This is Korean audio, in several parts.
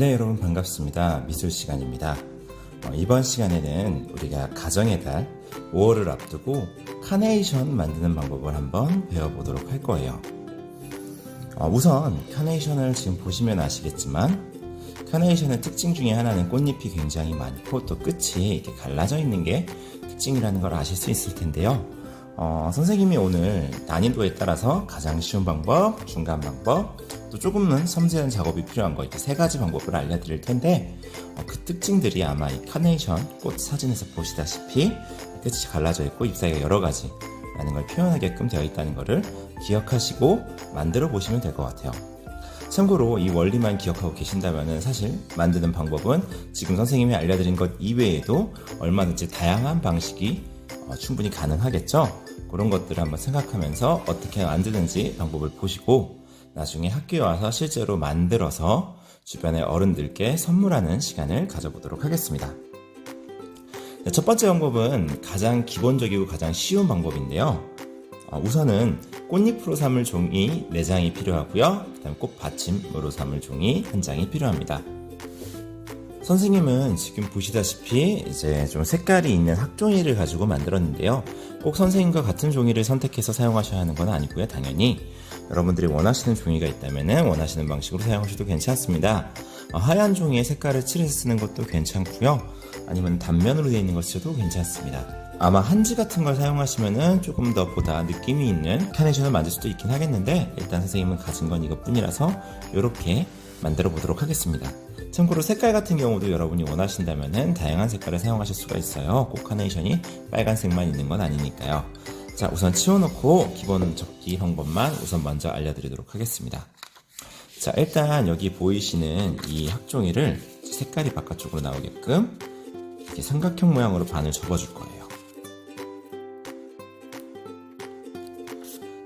네, 여러분 반갑습니다. 미술 시간입니다. 어, 이번 시간에는 우리가 가정의 달 5월을 앞두고 카네이션 만드는 방법을 한번 배워보도록 할 거예요. 어, 우선 카네이션을 지금 보시면 아시겠지만 카네이션의 특징 중에 하나는 꽃잎이 굉장히 많고 또 끝이 이렇게 갈라져 있는 게 특징이라는 걸 아실 수 있을 텐데요. 어, 선생님이 오늘 난이도에 따라서 가장 쉬운 방법, 중간 방법, 또 조금은 섬세한 작업이 필요한 거 이렇게 세 가지 방법을 알려드릴 텐데 어, 그 특징들이 아마 이 카네이션 꽃 사진에서 보시다시피 끝이 갈라져 있고 잎 사이가 여러 가지 라는 걸 표현하게끔 되어 있다는 것을 기억하시고 만들어 보시면 될 것 같아요. 참고로 이 원리만 기억하고 계신다면 사실 만드는 방법은 지금 선생님이 알려드린 것 이외에도 얼마든지 다양한 방식이 어, 충분히 가능하겠죠? 그런 것들을 한번 생각하면서 어떻게 만드는지 방법을 보시고 나중에 학교에 와서 실제로 만들어서 주변의 어른들께 선물하는 시간을 가져보도록 하겠습니다. 네, 첫 번째 방법은 가장 기본적이고 가장 쉬운 방법인데요. 어, 우선은 꽃잎으로 삼을 종이 4장이 필요하고요. 그 다음 꽃받침으로 삼을 종이 1장이 필요합니다. 선생님은 지금 보시다시피 이제 좀 색깔이 있는 학종이를 가지고 만들었는데요. 꼭 선생님과 같은 종이를 선택해서 사용하셔야 하는 건 아니고요. 당연히 여러분들이 원하시는 종이가 있다면 원하시는 방식으로 사용하셔도 괜찮습니다. 어, 하얀 종이에 색깔을 칠해서 쓰는 것도 괜찮고요. 아니면 단면으로 되어 있는 것 쓰셔도 괜찮습니다. 아마 한지 같은 걸 사용하시면은 조금 더 보다 느낌이 있는 카네이션을 만들 수도 있긴 하겠는데 일단 선생님은 가진 건 이것뿐이라서 이렇게 만들어 보도록 하겠습니다. 참고로 색깔 같은 경우도 여러분이 원하신다면은 다양한 색깔을 사용하실 수가 있어요. 꼭 카네이션이 빨간색만 있는 건 아니니까요. 자, 우선 치워놓고 기본 접기 방법만 우선 먼저 알려드리도록 하겠습니다. 자, 일단 여기 보이시는 이 학종이를 색깔이 바깥쪽으로 나오게끔 이렇게 삼각형 모양으로 반을 접어줄 거예요.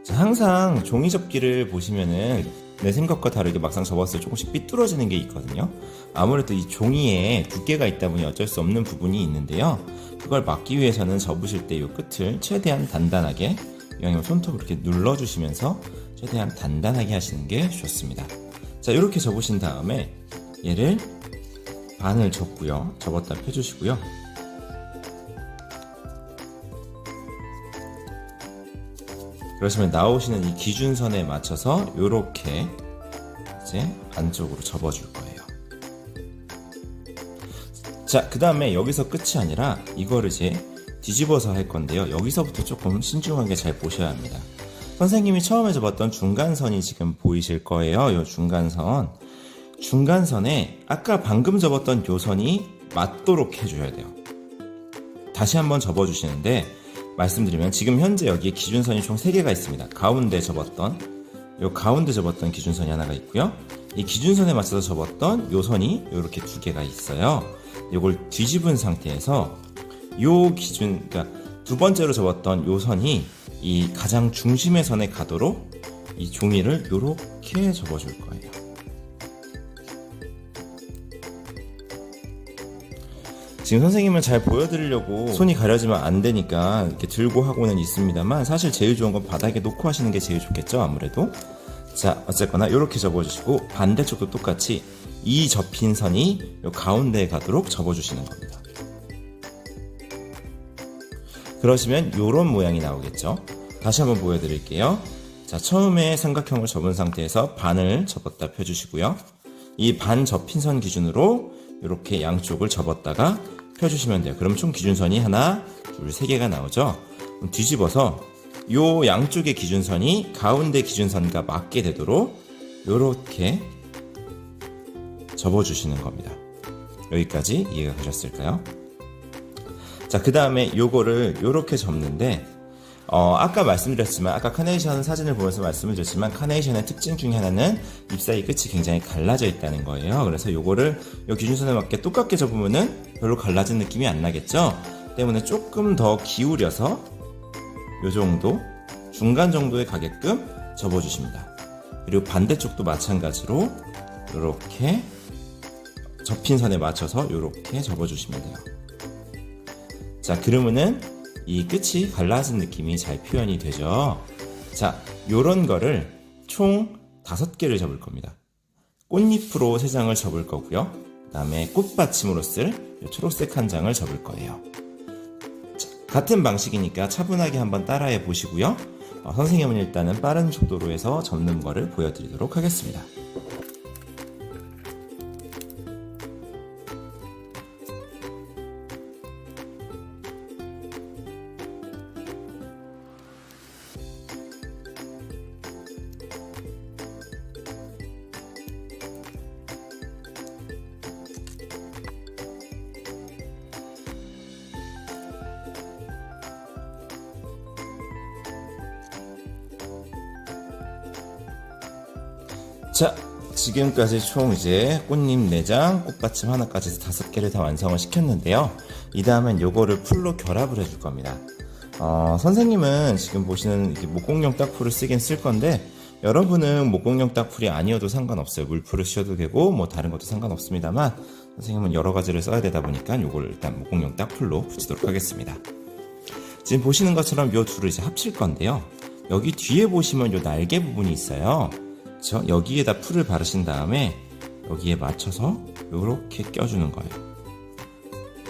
자, 항상 종이 접기를 보시면은 내 생각과 다르게 막상 접었을 때 조금씩 삐뚤어지는 게 있거든요. 아무래도 이 종이에 두께가 있다 보니 어쩔 수 없는 부분이 있는데요. 그걸 막기 위해서는 접으실 때 이 끝을 최대한 단단하게 이왕이면 손톱으로 이렇게 눌러주시면서 최대한 단단하게 하시는 게 좋습니다. 자, 이렇게 접으신 다음에 얘를 반을 접고요. 접었다 펴주시고요. 그러시면 나오시는 이 기준선에 맞춰서 이렇게 이제 안쪽으로 접어줄 거예요. 자, 그 다음에 여기서 끝이 아니라 이거를 이제 뒤집어서 할 건데요. 여기서부터 조금 신중하게 잘 보셔야 합니다. 선생님이 처음에 접었던 중간선이 지금 보이실 거예요. 이 중간선. 중간선에 아까 방금 접었던 요 선이 맞도록 해줘야 돼요. 다시 한번 접어주시는데 말씀드리면 지금 현재 여기에 기준선이 총 3개가 있습니다. 가운데 접었던 요 가운데 접었던 기준선이 하나가 있고요. 이 기준선에 맞춰서 접었던 요 선이 이렇게 두 개가 있어요. 요걸 뒤집은 상태에서 요 기준 그러니까 두 번째로 접었던 요 선이 이 가장 중심의 선에 가도록 이 종이를 요렇게 접어줄 거예요. 지금 선생님은 잘 보여드리려고 손이 가려지면 안 되니까 이렇게 들고 하고는 있습니다만 사실 제일 좋은 건 바닥에 놓고 하시는 게 제일 좋겠죠 아무래도? 자 어쨌거나 이렇게 접어주시고 반대쪽도 똑같이 이 접힌 선이 요 가운데에 가도록 접어주시는 겁니다. 그러시면 요런 모양이 나오겠죠? 다시 한번 보여드릴게요. 자 처음에 삼각형을 접은 상태에서 반을 접었다 펴주시고요. 이 반 접힌 선 기준으로 이렇게 양쪽을 접었다가 펴주시면 돼요. 그럼 총 기준선이 하나, 둘, 세 개가 나오죠. 뒤집어서 요 양쪽의 기준선이 가운데 기준선과 맞게 되도록 이렇게 접어주시는 겁니다. 여기까지 이해가 가셨을까요? 자, 그 다음에 요거를 요렇게 접는데 어, 아까 말씀드렸지만, 아까 카네이션 사진을 보면서 말씀을 드렸지만, 카네이션의 특징 중에 하나는 잎사이 끝이 굉장히 갈라져 있다는 거예요. 그래서 요거를 요 기준선에 맞게 똑같게 접으면은 별로 갈라진 느낌이 안 나겠죠? 때문에 조금 더 기울여서 요 정도, 중간 정도에 가게끔 접어주십니다. 그리고 반대쪽도 마찬가지로 이렇게 접힌 선에 맞춰서 이렇게 접어주시면 돼요. 자, 그러면은 이 끝이 갈라진 느낌이 잘 표현이 되죠. 자, 요런 거를 총 다섯 개를 접을 겁니다. 꽃잎으로 세 장을 접을 거고요. 그 다음에 꽃받침으로 쓸이 초록색 한 장을 접을 거예요. 자, 같은 방식이니까 차분하게 한번 따라해 보시고요. 어, 선생님은 일단은 빠른 속도로 해서 접는 거를 보여드리도록 하겠습니다. 지금까지 총 이제 꽃잎 4장, 꽃받침 하나까지 해서 다섯 개를 다 완성을 시켰는데요. 이 다음엔 요거를 풀로 결합을 해줄 겁니다. 어, 선생님은 지금 보시는 목공용 딱풀을 쓰긴 쓸 건데, 여러분은 목공용 딱풀이 아니어도 상관없어요. 물풀을 씌워도 되고, 뭐 다른 것도 상관없습니다만, 선생님은 여러 가지를 써야 되다 보니까 요걸 일단 목공용 딱풀로 붙이도록 하겠습니다. 지금 보시는 것처럼 요 둘을 이제 합칠 건데요. 여기 뒤에 보시면 요 날개 부분이 있어요. 그쵸? 여기에다 풀을 바르신 다음에 여기에 맞춰서 이렇게 껴주는 거예요.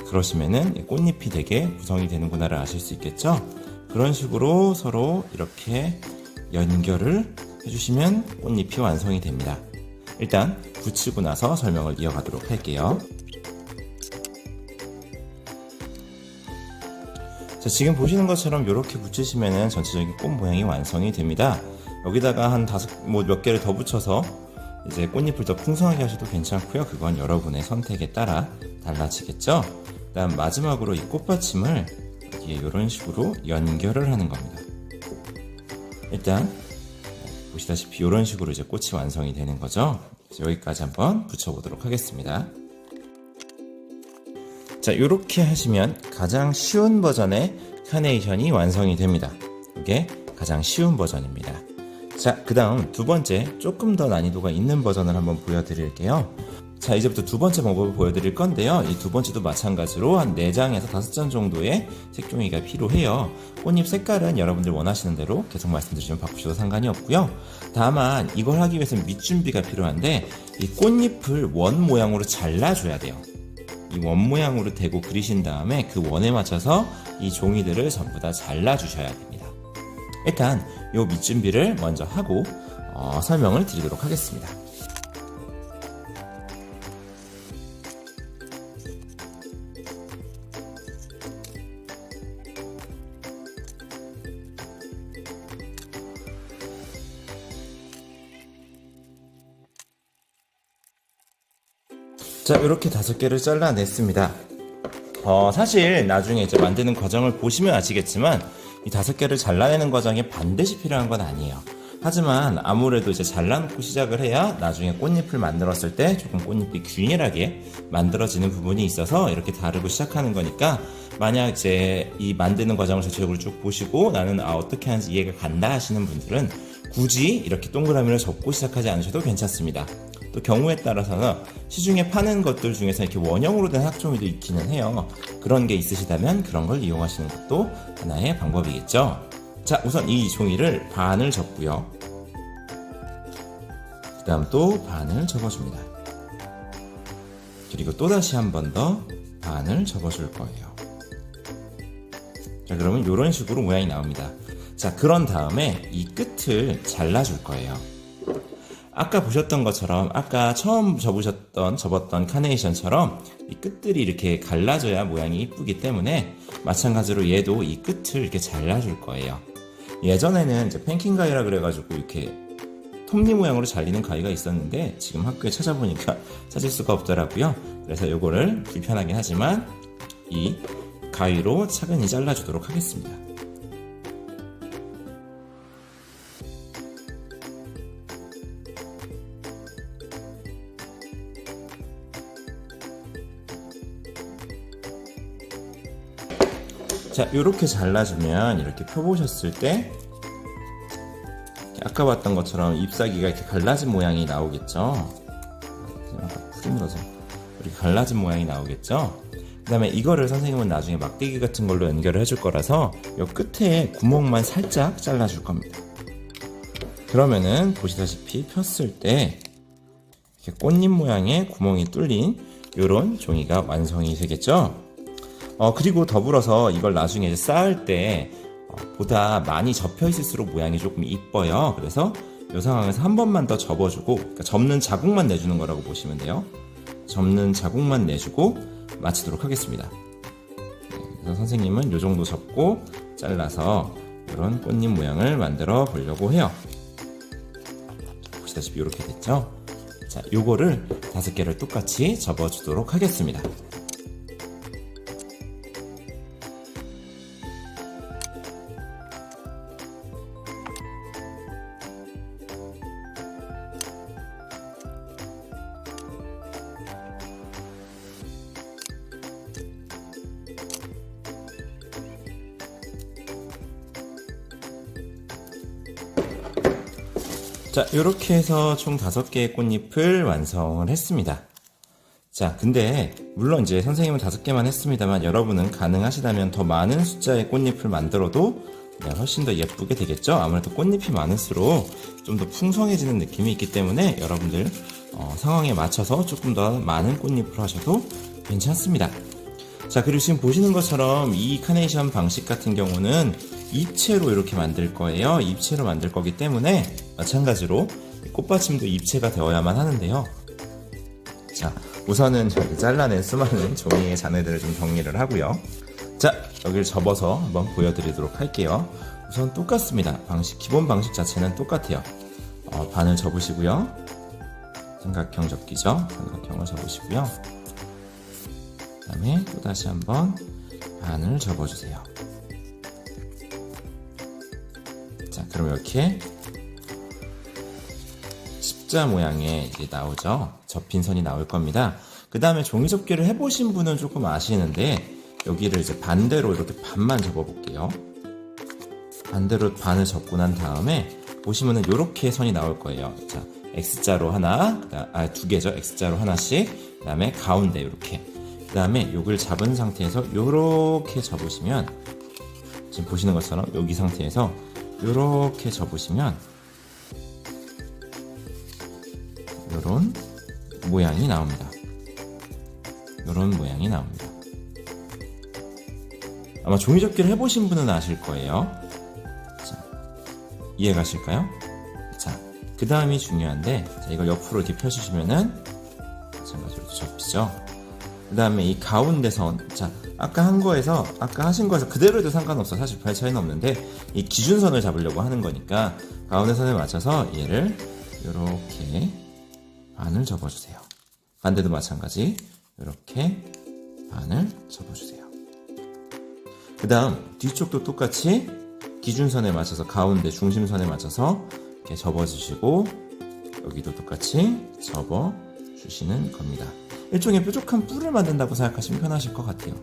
그러시면은 이 꽃잎이 되게 구성이 되는구나를 아실 수 있겠죠? 그런 식으로 서로 이렇게 연결을 해주시면 꽃잎이 완성이 됩니다. 일단 붙이고 나서 설명을 이어가도록 할게요. 자, 지금 보시는 것처럼 이렇게 붙이시면은 전체적인 꽃 모양이 완성이 됩니다. 여기다가 한 다섯, 뭐 몇 개를 더 붙여서 이제 꽃잎을 더 풍성하게 하셔도 괜찮고요. 그건 여러분의 선택에 따라 달라지겠죠. 그다음 마지막으로 이 꽃받침을 여기에 이런 식으로 연결을 하는 겁니다. 일단 보시다시피 이런 식으로 이제 꽃이 완성이 되는 거죠. 여기까지 한번 붙여보도록 하겠습니다. 자, 이렇게 하시면 가장 쉬운 버전의 카네이션이 완성이 됩니다. 이게 가장 쉬운 버전입니다. 자, 그 다음 두 번째 조금 더 난이도가 있는 버전을 한번 보여드릴게요. 자, 이제부터 두 번째 방법을 보여드릴 건데요. 이 두 번째도 마찬가지로 한 4장에서 5장 정도의 색종이가 필요해요. 꽃잎 색깔은 여러분들 원하시는 대로 계속 말씀드리면 바꾸셔도 상관이 없고요. 다만 이걸 하기 위해서는 밑준비가 필요한데 이 꽃잎을 원 모양으로 잘라줘야 돼요. 이 원 모양으로 대고 그리신 다음에 그 원에 맞춰서 이 종이들을 전부 다 잘라 주셔야 됩니다. 일단 요 밑준비를 먼저 하고 어, 설명을 드리도록 하겠습니다. 자, 이렇게 다섯 개를 잘라냈습니다. 어, 사실 나중에 이제 만드는 과정을 보시면 아시겠지만 이 다섯 개를 잘라내는 과정이 반드시 필요한 건 아니에요. 하지만 아무래도 이제 잘라놓고 시작을 해야 나중에 꽃잎을 만들었을 때 조금 꽃잎이 균일하게 만들어지는 부분이 있어서 이렇게 다르고 시작하는 거니까 만약 이제 이 만드는 과정을 전체적으로 쭉 보시고 나는 아 어떻게 하는지 이해가 간다 하시는 분들은 굳이 이렇게 동그라미를 접고 시작하지 않으셔도 괜찮습니다. 또 경우에 따라서는 시중에 파는 것들 중에서 이렇게 원형으로 된 학종이도 있기는 해요. 그런 게 있으시다면 그런 걸 이용하시는 것도 하나의 방법이겠죠. 자, 우선 이 종이를 반을 접고요. 그 다음 또 반을 접어줍니다. 그리고 또 다시 한 번 더 반을 접어줄 거예요. 자, 그러면 이런 식으로 모양이 나옵니다. 자, 그런 다음에 이 끝을 잘라줄 거예요. 아까 보셨던 것처럼 아까 처음 접으셨던 접었던 카네이션처럼 이 끝들이 이렇게 갈라져야 모양이 이쁘기 때문에 마찬가지로 얘도 이 끝을 이렇게 잘라줄 거예요. 예전에는 이제 penkin 가위라 그래가지고 이렇게 톱니 모양으로 잘리는 가위가 있었는데 지금 학교에 찾아보니까 찾을 수가 없더라고요. 그래서 요거를 불편하긴 하지만 이 가위로 차근히 잘라주도록 하겠습니다. 자, 이렇게 잘라주면 이렇게 펴보셨을 때 아까 봤던 것처럼 잎사귀가 이렇게 갈라진 모양이 나오겠죠. 풀이 물어서 이렇게 갈라진 모양이 나오겠죠. 그 다음에 이거를 선생님은 나중에 막대기 같은 걸로 연결을 해줄 거라서 이 끝에 구멍만 살짝 잘라줄 겁니다. 그러면은 보시다시피 폈을 때 이렇게 꽃잎 모양의 구멍이 뚫린 이런 종이가 완성이 되겠죠. 어, 그리고 더불어서 이걸 나중에 쌓을 때 어, 보다 많이 접혀 있을수록 모양이 조금 이뻐요. 그래서 이 상황에서 한 번만 더 접어주고 그러니까 접는 자국만 내주는 거라고 보시면 돼요. 접는 자국만 내주고 마치도록 하겠습니다. 네, 그래서 선생님은 이 정도 접고 잘라서 이런 꽃잎 모양을 만들어 보려고 해요. 보시다시피 이렇게 됐죠? 자, 요거를 다섯 개를 똑같이 접어주도록 하겠습니다. 자, 이렇게 해서 총 다섯 개의 꽃잎을 완성을 했습니다. 자, 근데 물론 이제 선생님은 다섯 개만 했습니다만 여러분은 가능하시다면 더 많은 숫자의 꽃잎을 만들어도 네, 훨씬 더 예쁘게 되겠죠? 아무래도 꽃잎이 많을수록 좀 더 풍성해지는 느낌이 있기 때문에 여러분들 어, 상황에 맞춰서 조금 더 많은 꽃잎을 하셔도 괜찮습니다. 자, 그리고 지금 보시는 것처럼 이 카네이션 방식 같은 경우는 입체로 이렇게 만들 거예요. 입체로 만들 거기 때문에 마찬가지로 꽃받침도 입체가 되어야만 하는데요. 자, 우선은 저기 잘라낸 수많은 종이의 잔해들을 좀 정리를 하고요. 자, 여기를 접어서 한번 보여드리도록 할게요. 우선 똑같습니다. 방식, 기본 방식 자체는 똑같아요. 어, 반을 접으시고요. 삼각형 접기죠. 삼각형을 접으시고요. 그 다음에 또 다시 한번 반을 접어주세요. 그럼 이렇게 십자 모양의 이제 나오죠. 접힌 선이 나올 겁니다. 그 다음에 종이 접기를 해보신 분은 조금 아시는데 여기를 이제 반대로 이렇게 반만 접어볼게요. 반대로 반을 접고 난 다음에 보시면은 이렇게 선이 나올 거예요. 자, X자로 하나, 아, 두 개죠. X자로 하나씩. 그 다음에 가운데 이렇게. 그 다음에 요걸 잡은 상태에서 요렇게 접으시면 지금 보시는 것처럼 여기 상태에서 요렇게 접으시면 요런 모양이 나옵니다. 요런 모양이 나옵니다. 아마 종이접기를 해보신 분은 아실 거예요. 자, 이해 가실까요? 자, 그 다음이 중요한데, 자, 이걸 옆으로 이렇게 펴주시면은, 마찬가지로 접히죠? 그 다음에 이 가운데 선, 자, 아까 한 거에서, 아까 하신 거에서 그대로 해도 상관없어. 사실 별 차이는 없는데, 이 기준선을 잡으려고 하는 거니까, 가운데 선에 맞춰서 얘를, 이렇게 반을 접어주세요. 반대도 마찬가지, 이렇게 반을 접어주세요. 그 다음 뒤쪽도 똑같이 기준선에 맞춰서 가운데 중심선에 맞춰서 이렇게 접어주시고 여기도 똑같이 접어주시는 겁니다. 일종의 뾰족한 뿔을 만든다고 생각하시면 편하실 것 같아요.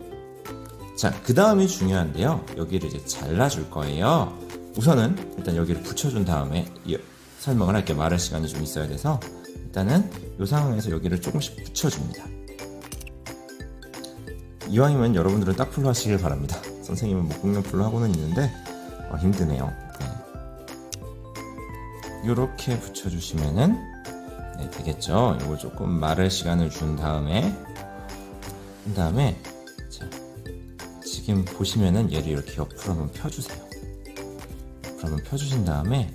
자, 그 다음이 중요한데요. 여기를 이제 잘라줄 거예요. 우선은 일단 여기를 붙여준 다음에 설명을 할게요. 말할 시간이 좀 있어야 돼서 일단은 이 상황에서 여기를 조금씩 붙여줍니다. 이왕이면 여러분들은 딱풀로 하시길 바랍니다. 선생님은 목공용 풀로 하고는 있는데 어, 힘드네요. 네. 이렇게 붙여주시면은 네, 되겠죠. 이거 조금 마를 시간을 준 다음에 그 다음에 자, 지금 보시면은 얘를 이렇게 옆으로 한번 펴주세요. 옆으로 펴주신 다음에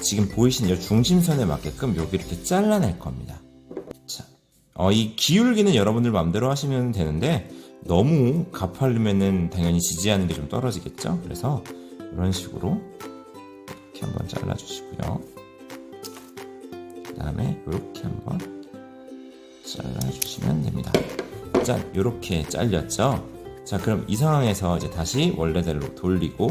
지금 보이시는 이 중심선에 맞게끔 여기 이렇게 잘라낼 겁니다. 자, 어, 이 기울기는 여러분들 마음대로 하시면 되는데 너무 가파르면은 당연히 지지하는 게 좀 떨어지겠죠? 그래서 이런 식으로 이렇게 한번 잘라주시고요. 그 다음에 이렇게 한번 잘라주시면 됩니다. 짠! 이렇게 잘렸죠? 자, 그럼 이 상황에서 이제 다시 원래대로 돌리고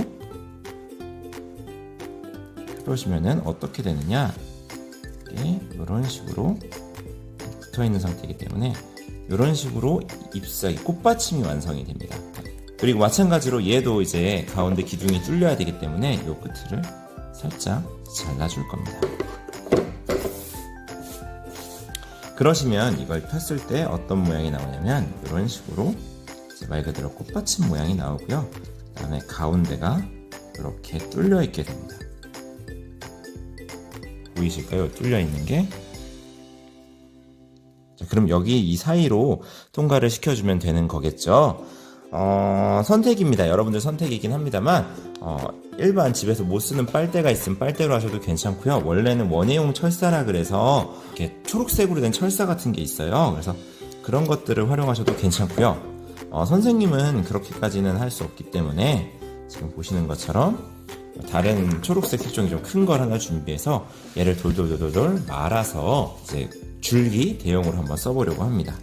그러시면은 어떻게 되느냐? 이런 식으로 붙어 있는 상태이기 때문에 이런 식으로 잎사귀 꽃받침이 완성이 됩니다. 그리고 마찬가지로 얘도 이제 가운데 기둥이 뚫려야 되기 때문에 이 끝을 살짝 잘라줄 겁니다. 그러시면 이걸 폈을 때 어떤 모양이 나오냐면 이런 식으로 말 그대로 꽃받침 모양이 나오고요. 그 다음에 가운데가 이렇게 뚫려 있게 됩니다. 보이실까요? 뚫려 있는 게 자, 그럼 여기 이 사이로 통과를 시켜주면 되는 거겠죠. 어, 선택입니다. 여러분들 선택이긴 합니다만, 어, 일반 집에서 못 쓰는 빨대가 있으면 빨대로 하셔도 괜찮고요. 원래는 원예용 철사라 그래서 이렇게 초록색으로 된 철사 같은 게 있어요. 그래서 그런 것들을 활용하셔도 괜찮고요. 어, 선생님은 그렇게까지는 할 수 없기 때문에 지금 보시는 것처럼 다른 초록색 색종이 좀 큰 걸 하나 준비해서 얘를 돌돌돌돌 말아서 이제 줄기 대용으로 한번 써보려고 합니다.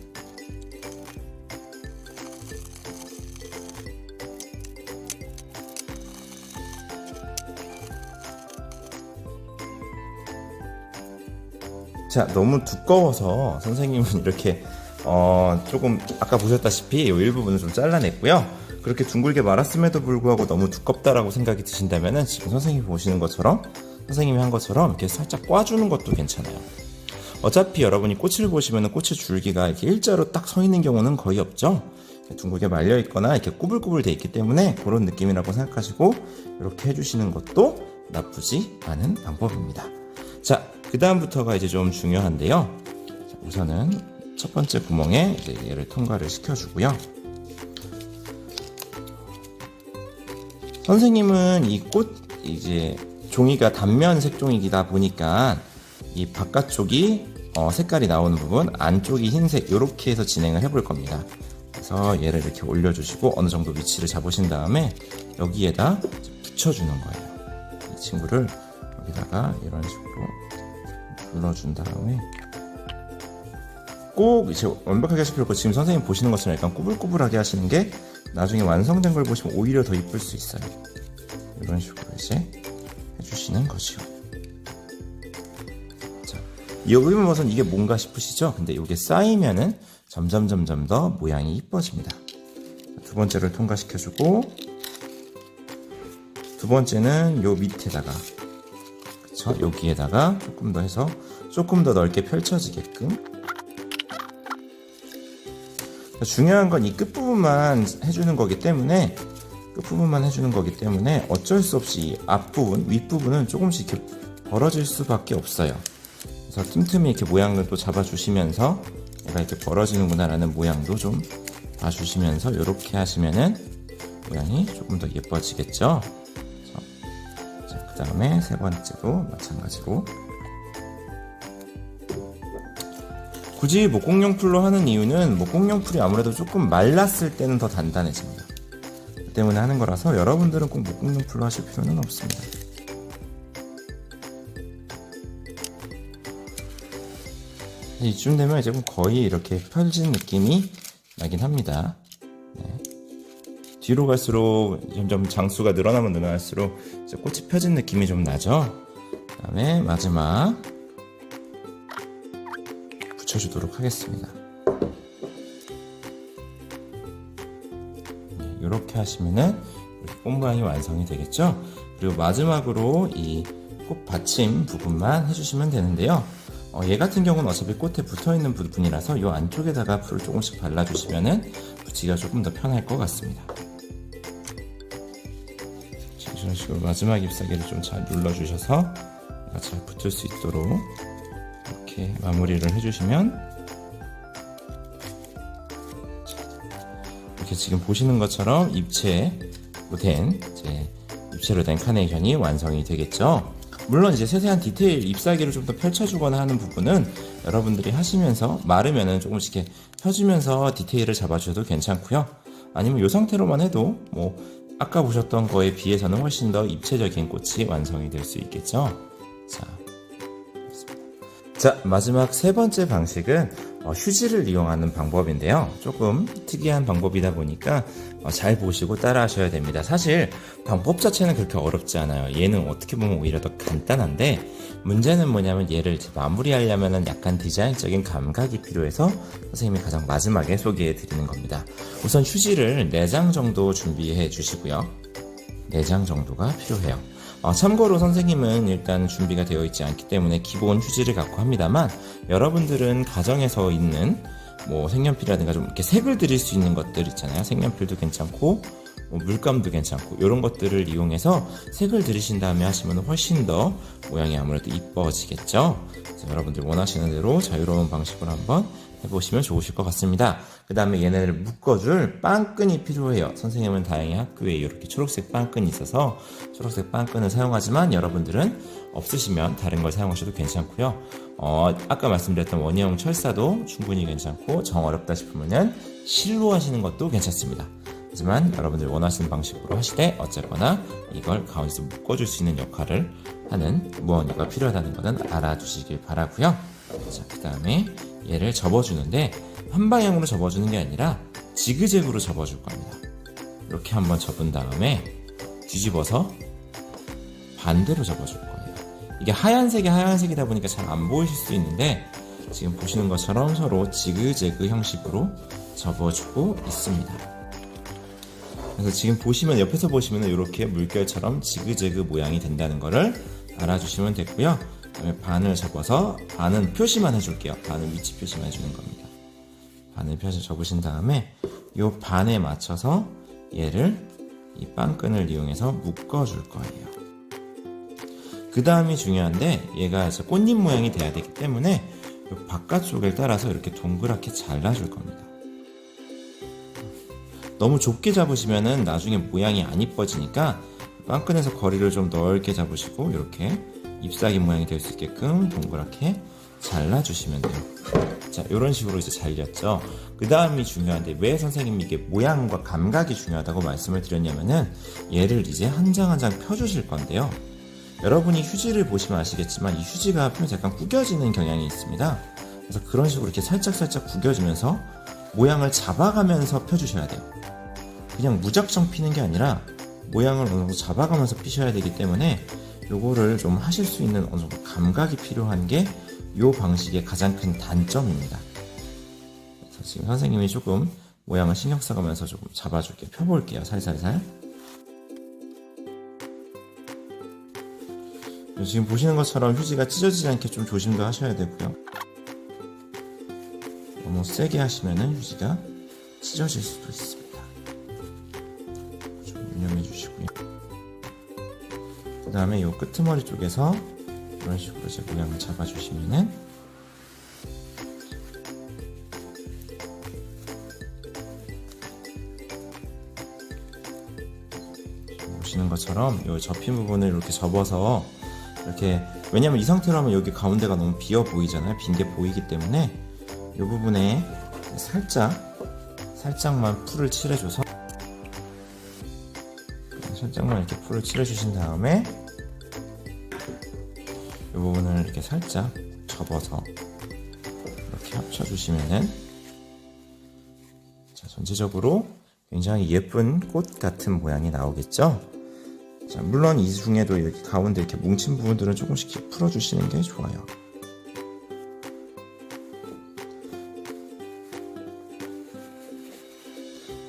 자, 너무 두꺼워서 선생님은 이렇게 어, 조금 아까 보셨다시피 이 일부분을 좀 잘라냈고요. 그렇게 둥글게 말았음에도 불구하고 너무 두껍다라고 생각이 드신다면은 지금 선생님이 보시는 것처럼 선생님이 한 것처럼 이렇게 살짝 꽈주는 것도 괜찮아요. 어차피 여러분이 꽃을 보시면은 꽃의 줄기가 이렇게 일자로 딱 서 있는 경우는 거의 없죠. 둥글게 말려 있거나 이렇게 꾸불꾸불 돼 있기 때문에 그런 느낌이라고 생각하시고 이렇게 해주시는 것도 나쁘지 않은 방법입니다. 자, 그 다음부터가 이제 좀 중요한데요. 자, 우선은 첫 번째 구멍에 얘를 통과를 시켜주고요. 선생님은 이 꽃 이제 종이가 단면 색종이다 보니까 이 바깥쪽이 어, 색깔이 나오는 부분, 안쪽이 흰색 이렇게 해서 진행을 해볼 겁니다. 그래서 얘를 이렇게 올려주시고 어느 정도 위치를 잡으신 다음에 여기에다 붙여주는 거예요. 이 친구를 여기다가 이런 식으로 눌러준 다음에 꼭 이제 완벽하게 하실 필요 없고 지금 선생님 보시는 것처럼 약간 꾸불꾸불하게 하시는 게 나중에 완성된 걸 보시면 오히려 더 이쁠 수 있어요. 이런 식으로 이제 해주시는 거죠. 자, 여기만 봐선 이게 뭔가 싶으시죠? 근데 이게 쌓이면은 점점 점점 더 모양이 이뻐집니다. 두 번째를 통과시켜주고 두 번째는 요 밑에다가 그쵸? 여기에다가 조금 더 해서 조금 더 넓게 펼쳐지게끔 중요한 건 이 끝부분만 해주는 거기 때문에 끝부분만 해주는 거기 때문에 어쩔 수 없이 이 앞부분, 윗부분은 조금씩 이렇게 벌어질 수밖에 없어요. 그래서 틈틈이 이렇게 모양을 또 잡아주시면서 얘가 이렇게 벌어지는구나 라는 모양도 좀 봐주시면서 이렇게 하시면은 모양이 조금 더 예뻐지겠죠. 자, 그 다음에 세 번째도 마찬가지로 굳이 목공용 풀로 하는 이유는 목공용 풀이 아무래도 조금 말랐을 때는 더 단단해집니다. 그 때문에 하는 거라서 여러분들은 꼭 목공용 풀로 하실 필요는 없습니다. 이쯤 되면 이제 거의 이렇게 펼진 느낌이 나긴 합니다. 네. 뒤로 갈수록 점점 장수가 늘어나면 늘어날수록 꽃이 펴진 느낌이 좀 나죠. 그 다음에 마지막 붙여주도록 하겠습니다. 이렇게 하시면은 꽃 모양이 완성이 되겠죠? 그리고 마지막으로 이 꽃 받침 부분만 해주시면 되는데요. 어, 얘 같은 경우는 어차피 꽃에 붙어 있는 부분이라서 이 안쪽에다가 풀을 조금씩 발라주시면은 붙이기가 조금 더 편할 것 같습니다. 자, 이런 식으로 마지막 잎사귀를 좀 잘 눌러주셔서 잘 붙을 수 있도록 이렇게 마무리를 해주시면 이렇게 지금 보시는 것처럼 입체로 된 이제 입체로 된 카네이션이 완성이 되겠죠. 물론 이제 세세한 디테일 잎사귀를 좀 더 펼쳐주거나 하는 부분은 여러분들이 하시면서 마르면은 조금씩 이렇게 펴주면서 디테일을 잡아주셔도 괜찮고요. 아니면 이 상태로만 해도 뭐 아까 보셨던 거에 비해서는 훨씬 더 입체적인 꽃이 완성이 될 수 있겠죠. 자, 자, 마지막 세 번째 방식은 어, 휴지를 이용하는 방법인데요. 조금 특이한 방법이다 보니까 어, 잘 보시고 따라 하셔야 됩니다. 사실 방법 자체는 그렇게 어렵지 않아요. 얘는 어떻게 보면 오히려 더 간단한데 문제는 뭐냐면 얘를 마무리하려면 약간 디자인적인 감각이 필요해서 선생님이 가장 마지막에 소개해 드리는 겁니다. 우선 휴지를 4장 정도 준비해 주시고요. 4장 정도가 필요해요. 어, 참고로 선생님은 일단 준비가 되어 있지 않기 때문에 기본 휴지를 갖고 합니다만 여러분들은 가정에서 있는 뭐 색연필이라든가 좀 이렇게 색을 드릴 수 있는 것들 있잖아요. 색연필도 괜찮고 뭐 물감도 괜찮고 이런 것들을 이용해서 색을 들이신 다음에 하시면 훨씬 더 모양이 아무래도 이뻐지겠죠. 그래서 여러분들 원하시는 대로 자유로운 방식으로 한번 해보시면 좋으실 것 같습니다. 그 다음에 얘네를 묶어줄 빵끈이 필요해요. 선생님은 다행히 학교에 이렇게 초록색 빵끈이 있어서 초록색 빵끈을 사용하지만 여러분들은 없으시면 다른 걸 사용하셔도 괜찮고요. 어, 아까 말씀드렸던 원형 철사도 충분히 괜찮고 정 어렵다 싶으면은 실로 하시는 것도 괜찮습니다. 하지만 여러분들 원하시는 방식으로 하시되 어쨌거나 이걸 가운데서 묶어줄 수 있는 역할을 하는 무언가가 필요하다는 것은 알아주시길 바라고요. 자, 그 다음에 얘를 접어주는데 한 방향으로 접어주는 게 아니라 지그재그로 접어줄 겁니다. 이렇게 한번 접은 다음에 뒤집어서 반대로 접어줄 거예요. 이게 하얀색이 하얀색이다 보니까 잘 안 보이실 수 있는데 지금 보시는 것처럼 서로 지그재그 형식으로 접어주고 있습니다. 그래서 지금 보시면 옆에서 보시면 이렇게 물결처럼 지그재그 모양이 된다는 것을 알아주시면 됐고요. 그다음에 반을 접어서 반은 표시만 해줄게요. 반은 위치 표시만 해주는 겁니다. 반을 펴서 접으신 다음에 이 반에 맞춰서 얘를 이 빵끈을 이용해서 묶어줄 거예요. 그 다음이 중요한데 얘가 이제 꽃잎 모양이 돼야 되기 때문에 이 바깥쪽을 따라서 이렇게 동그랗게 잘라줄 겁니다. 너무 좁게 잡으시면은 나중에 모양이 안 이뻐지니까 빵끈에서 거리를 좀 넓게 잡으시고 이렇게 잎사귀 모양이 될 수 있게끔 동그랗게 잘라주시면 돼요. 자, 이런 식으로 이제 잘렸죠. 그 다음이 중요한데 왜 선생님이 이게 모양과 감각이 중요하다고 말씀을 드렸냐면은 얘를 이제 한 장 한 장 펴주실 건데요. 여러분이 휴지를 보시면 아시겠지만 이 휴지가 펴면서 약간 구겨지는 경향이 있습니다. 그래서 그런 식으로 이렇게 살짝살짝 구겨지면서 모양을 잡아가면서 펴주셔야 돼요. 그냥 무작정 피는 게 아니라 모양을 어느 정도 잡아가면서 피셔야 되기 때문에 요거를 좀 하실 수 있는 어느 정도 감각이 필요한 게 요 방식의 가장 큰 단점입니다. 그래서 지금 선생님이 조금 모양을 신경 써가면서 조금 잡아줄게요. 펴볼게요. 살살살. 지금 보시는 것처럼 휴지가 찢어지지 않게 좀 조심도 하셔야 되고요. 너무 세게 하시면은 휴지가 찢어질 수도 있습니다. 주시고요. 그 다음에 이 끄트머리 쪽에서 이런 식으로 이제 모양을 잡아주시면은 보시는 것처럼 이 접힌 부분을 이렇게 접어서 이렇게 왜냐면 이 상태로 하면 여기 가운데가 너무 비어 보이잖아요 빈 게 보이기 때문에 이 부분에 살짝 살짝만 풀을 칠해줘서 살짝만 이렇게 풀을 칠해주신 다음에 이 부분을 이렇게 살짝 접어서 이렇게 합쳐주시면은 자 전체적으로 굉장히 예쁜 꽃 같은 모양이 나오겠죠? 자, 물론 이 중에도 이렇게 가운데 이렇게 뭉친 부분들은 조금씩 풀어주시는 게 좋아요.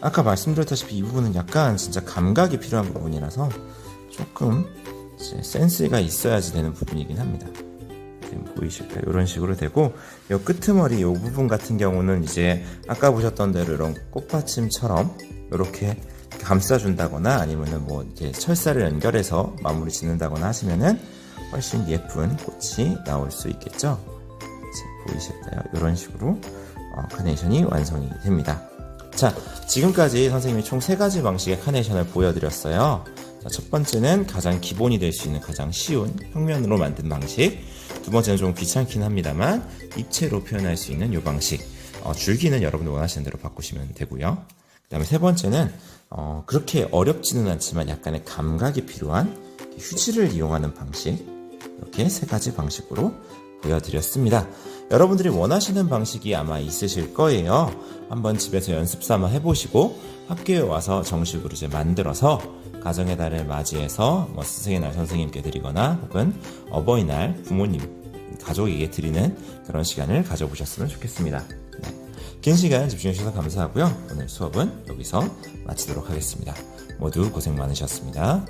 아까 말씀드렸다시피 이 부분은 약간 진짜 감각이 필요한 부분이라서 조금 센스가 있어야지 되는 부분이긴 합니다. 지금 보이실까요? 이런 식으로 되고 이 끄트머리 이 부분 같은 경우는 이제 아까 보셨던 대로 이런 꽃받침처럼 이렇게 감싸준다거나 아니면은 뭐 이렇게 철사를 연결해서 마무리 짓는다거나 하시면은 훨씬 예쁜 꽃이 나올 수 있겠죠. 보이실까요? 이런 식으로 어, 카네이션이 완성이 됩니다. 자, 지금까지 선생님이 총 세 가지 방식의 카네이션을 보여드렸어요. 자, 첫 번째는 가장 기본이 될 수 있는 가장 쉬운 평면으로 만든 방식. 두 번째는 좀 귀찮긴 합니다만 입체로 표현할 수 있는 이 방식. 어, 줄기는 여러분들 원하시는 대로 바꾸시면 되고요. 그 다음에 세 번째는 어, 그렇게 어렵지는 않지만 약간의 감각이 필요한 휴지를 이용하는 방식. 이렇게 세 가지 방식으로 보여드렸습니다. 여러분들이 원하시는 방식이 아마 있으실 거예요. 한번 집에서 연습 삼아 해보시고 학교에 와서 정식으로 이제 만들어서 가정의 달을 맞이해서 뭐 스승의 날 선생님께 드리거나 혹은 어버이날 부모님 가족에게 드리는 그런 시간을 가져보셨으면 좋겠습니다. 네. 긴 시간 집중해주셔서 감사하고요. 오늘 수업은 여기서 마치도록 하겠습니다. 모두 고생 많으셨습니다.